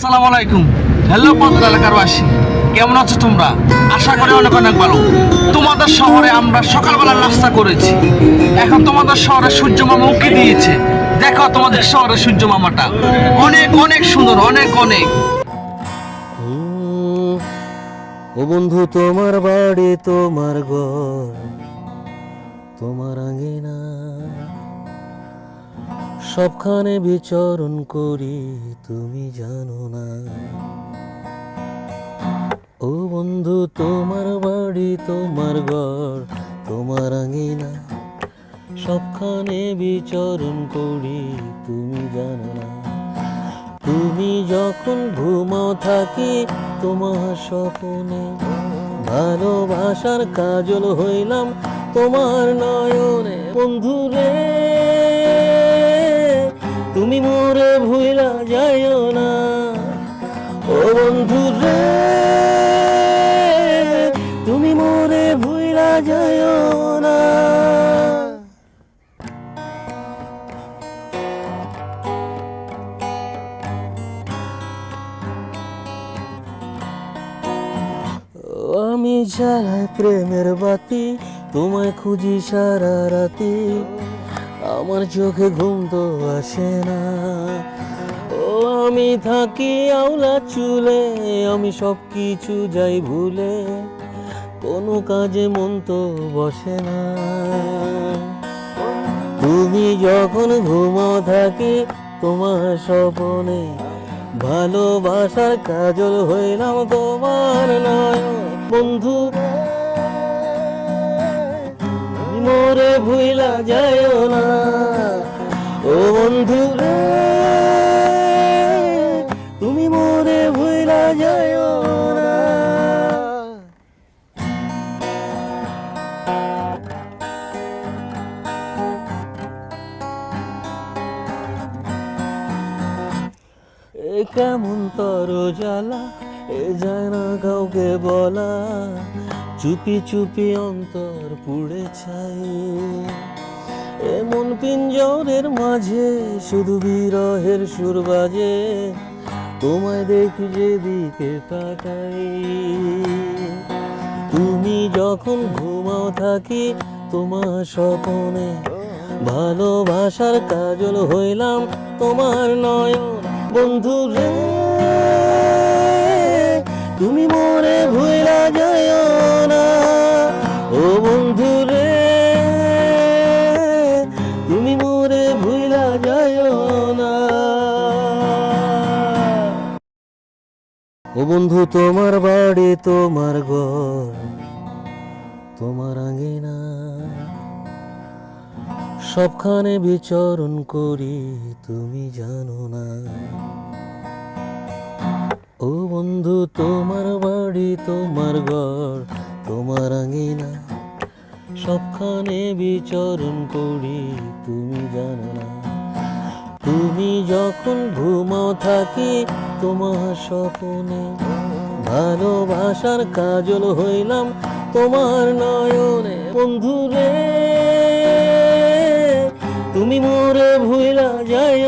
আসসালামু আলাইকুম। হ্যালো বন্ধুরা, এলাকারবাসী। কেমন আছো তোমরা? আশা করি অনেক অনেক ভালো। তোমাদের শহরে আমরা সকালবেলা নাস্তা করেছি। এখন তোমাদের শহরে সূর্য মামা উঁকি দিয়েছে। দেখো তোমাদের শহরে সূর্য মামাটা অনেক অনেক সুন্দর, অনেক অনেক। ও বন্ধু, তোমার বাড়ি, তোমার ঘর, তোমার আঙ্গিনা সবখানে বিচরণ করি, তুমি জানো না। ও বন্ধু, তোমার বাড়ি, তোমার ঘর, তোমার আঙ্গিনা সবখানে বিচরণ করি, তুমি জানো না। তুমি যখন ঘুমাও থাকি, তোমার স্বপ্নে ভালোবাসার কাজল হইলাম, তোমার নয়নে। বন্ধু রে যাইও না। ও বন্ধু রে, তুমি মোরে ভুইলা যাইও না। আমি জ্বালাই প্রেমের বাতি, তোমায় খুঁজি সারা রাতি। আমার চোখে ঘুম তো আসে না। আমি থাকি আওলা চুলে, আমি সব কিছু যাই ভুলে। কোনো কাজে মন তো বসে না। তুমি যখন ঘুমাও থাকি, তোমার স্বপনে ভালোবাসার কাজল হইলাম তোমার নয় বন্ধু মোরে ভুইলা যায় না। ও বন্ধু এ কেমন তর জ্বালা, এ যায় না কাউকে বলা। চুপি চুপি অন্তর পুড়ে ছাই। এমন পিঞ্জরের মাঝে শুধু বিরহের সুর বাজে। তোমায় দেখি যেদিকে তাকাই। তুমি যখন ঘুমাও থাকি, তোমার স্বপনে ভালোবাসার কাজল হইলাম, তোমার নয়ন বন্ধু রে। তুমি মোরে ভুইলা যায় না, ও বন্ধু রে। তুমি মোরে ভুইলা যায় না। ও বন্ধু, তোমার বাড়ি, তোমার ঘর, তোমার আঙ্গিনা সবখানে বিচরণ করি, তুমি জানো না। ও বন্ধু, তোমার বাড়ি, তোমার ঘর, তোমার আঙ্গিনা সবখানে বিচরণ করি, তুমি জানো না। যখন ঘুমাও থাকি তোমার স্বপনে ভালোবাসার কাজল হইলাম তোমার নয়নে। বন্ধু রে, তুমি মোরে ভুইলা যায়